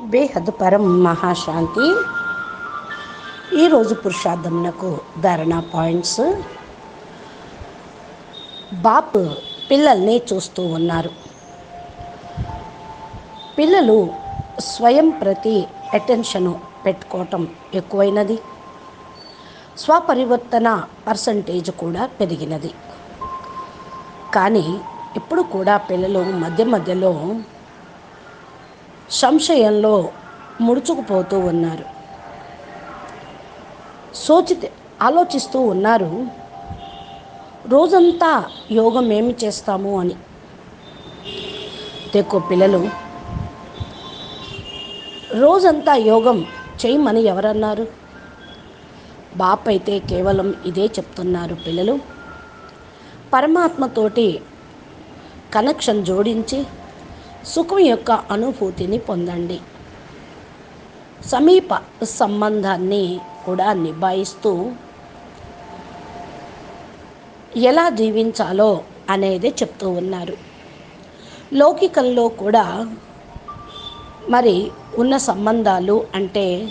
బేహద్ పరం మహాశాంతి. ఈరోజు పురుషార్థమునకు ధారణ పాయింట్స్. బాప్ పిల్లల్ని చూస్తూ ఉన్నారు. పిల్లలు స్వయం ప్రతి అటెన్షను పెట్టుకోవటం ఎక్కువైనది. స్వపరివర్తన పర్సంటేజ్ కూడా పెరిగినది. కానీ ఇప్పుడు కూడా పిల్లలు మధ్య మధ్యలో సంశయంలో ముడుచుకుపోతూ ఉన్నారు. సోచి ఆలోచిస్తూ ఉన్నారు రోజంతా యోగం ఏమి చేస్తాము? అని. తెక్కో పిల్లలు రోజంతా యోగం చేయమని ఎవరన్నారు? బాప్ అయితే కేవలం ఇదే చెప్తున్నారు పిల్లలు. పరమాత్మతోటి కనెక్షన్ జోడించి సుఖం యొక్క అనుభూతిని పొందండి. సమీప సంబంధాన్ని కూడా నిభాయిస్తూ ఎలా జీవించాలో అనేది చెప్తూ ఉన్నారు. లౌకికంలో కూడా మరి ఉన్న సంబంధాలు అంటే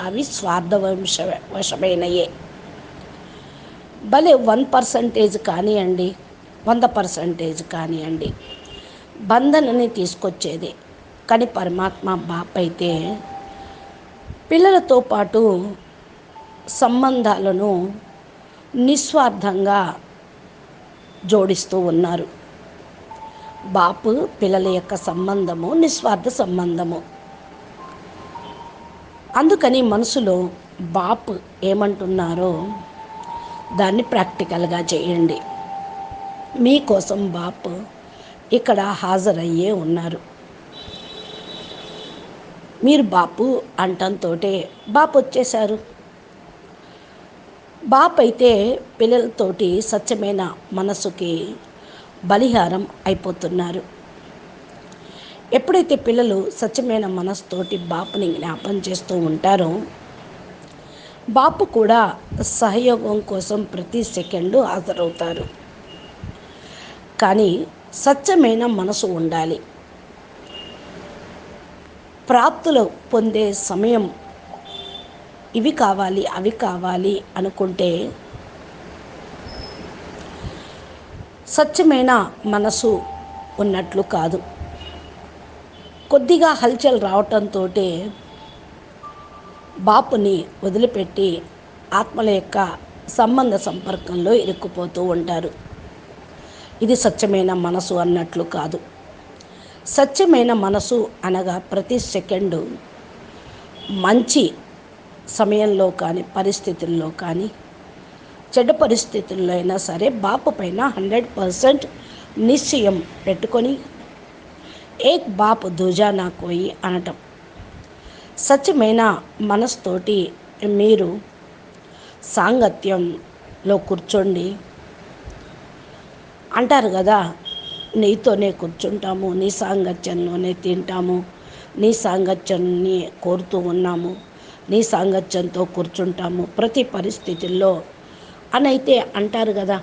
అవి స్వార్థవంశ వశమైనయే భలే వన్ పర్సంటేజ్ కానివ్వండి వంద పర్సంటేజ్ కానివ్వండి బంధనని తీసుకొచ్చేది. కానీ పరమాత్మ బాప్ అయితే పిల్లలతో పాటు సంబంధాలను నిస్వార్థంగా జోడిస్తూ ఉన్నారు. బాపు పిల్లల యొక్క సంబంధము నిస్వార్థ సంబంధము. అందుకని మనసులో బాపు ఏమంటున్నారో దాన్ని ప్రాక్టికల్గా చేయండి. మీకోసం బాపు ఇక్కడ హాజరయ్యే ఉన్నారు. మీరు బాపు అంటంతో బాపు వచ్చేశారు. బాప్ అయితే పిల్లలతోటి స్వచ్ఛమైన మనసుకి బలిహారం అయిపోతున్నారు. ఎప్పుడైతే పిల్లలు స్వచ్ఛమైన మనసుతోటి బాపుని జ్ఞాపం చేస్తూ ఉంటారో బాపు కూడా సహయోగం కోసం ప్రతి సెకండు హాజరవుతారు. కానీ స్వచ్ఛమైన మనసు ఉండాలి. ప్రాప్తులు పొందే సమయం ఇవి కావాలి అవి కావాలి అనుకుంటే స్వచ్ఛమైన మనసు ఉన్నట్లు కాదు. కొద్దిగా హల్చల్ రావటంతో బాపుని వదిలిపెట్టి ఆత్మల యొక్క సంబంధ సంపర్కంలో ఇరుక్కుపోతూ ఉంటారు. ఇది స్వచ్ఛమైన మనసు అన్నట్లు కాదు. స్వచ్ఛమైన మనసు అనగా ప్రతి సెకండు మంచి సమయంలో కానీ పరిస్థితుల్లో కానీ చెడ్డ పరిస్థితుల్లో అయినా సరే బాపు పైన హండ్రెడ్ పర్సెంట్ నిశ్చయం పెట్టుకొని ఏక్ బాప్ దూజా నా కోయి అనటం. స్వచ్ఛమైన మనసుతోటి మీరు సాంగత్యంలో కూర్చోండి అంటారు కదా నీతోనే కూర్చుంటాము నీ సాంగత్యంలోనే తింటాము నీ సాంగత్యాన్ని కోరుతూ ఉన్నాము నీ సాంగత్యంతో కూర్చుంటాము ప్రతి పరిస్థితుల్లో అని అయితే అంటారు కదా.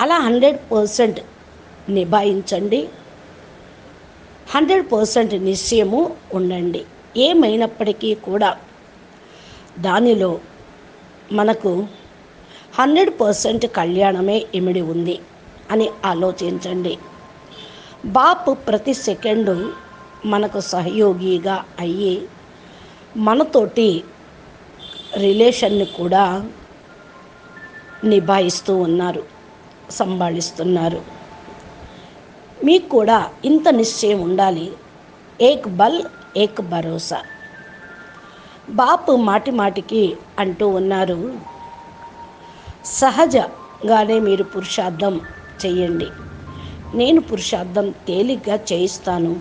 అలా హండ్రెడ్ పర్సెంట్ నిభాయించండి. హండ్రెడ్ పర్సెంట్ నిశ్చయము ఉండండి. ఏమైనప్పటికీ కూడా దానిలో మనకు హండ్రెడ్ పర్సెంట్ కళ్యాణమే ఇమిడి ఉంది. అని ఆలోచించండి. బాపు ప్రతి సెకండు మనకు సహయోగిగా అయ్యి మనతోటి రిలేషన్ని కూడా నిభాయిస్తూ ఉన్నారు సంభాళిస్తున్నారు. మీకు కూడా ఇంత నిశ్చయం ఉండాలి. ఏక్ బల్ ఏక్ భరోసా. బాపు మాటి మాటికి అంటూ ఉన్నారు సహజంగానే మీరు పురుషార్థం చెయ్యండి నేను పురుషార్థం తేలిగ్గా చేయిస్తాను.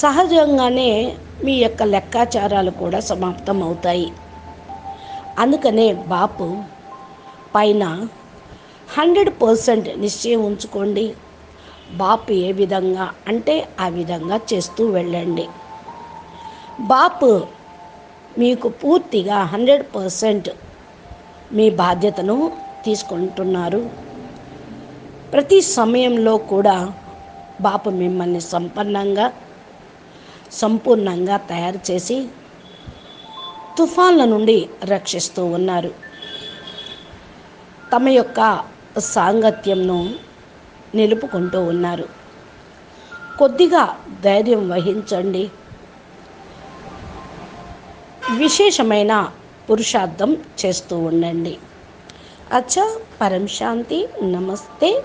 సహజంగానే మీ యొక్క లెక్కాచారాలు కూడా సమాప్తం అవుతాయి అందుకనే బాపు పైన హండ్రెడ్ పర్సెంట్ నిశ్చయం ఉంచుకోండి. బాపు ఏ విధంగా అంటే ఆ విధంగా చేస్తూ వెళ్ళండి. బాపు మీకు పూర్తిగా హండ్రెడ్ పర్సెంట్ మీ బాధ్యతను తీసుకుంటున్నారు. ప్రతి సమయంలో కూడా బాపు మిమ్మల్ని సంపన్నంగా సంపూర్ణంగా తయారు చేసి తుఫాన్ల నుండి రక్షిస్తూ ఉన్నారు. తమ యొక్క సాంగత్యంను నిలుపుకుంటూ ఉన్నారు. కొద్దిగా ధైర్యం వహించండి. విశేషమైన పురుషార్థం చేస్తూ ఉండండి. అచ్చా పరం శాంతి నమస్తే.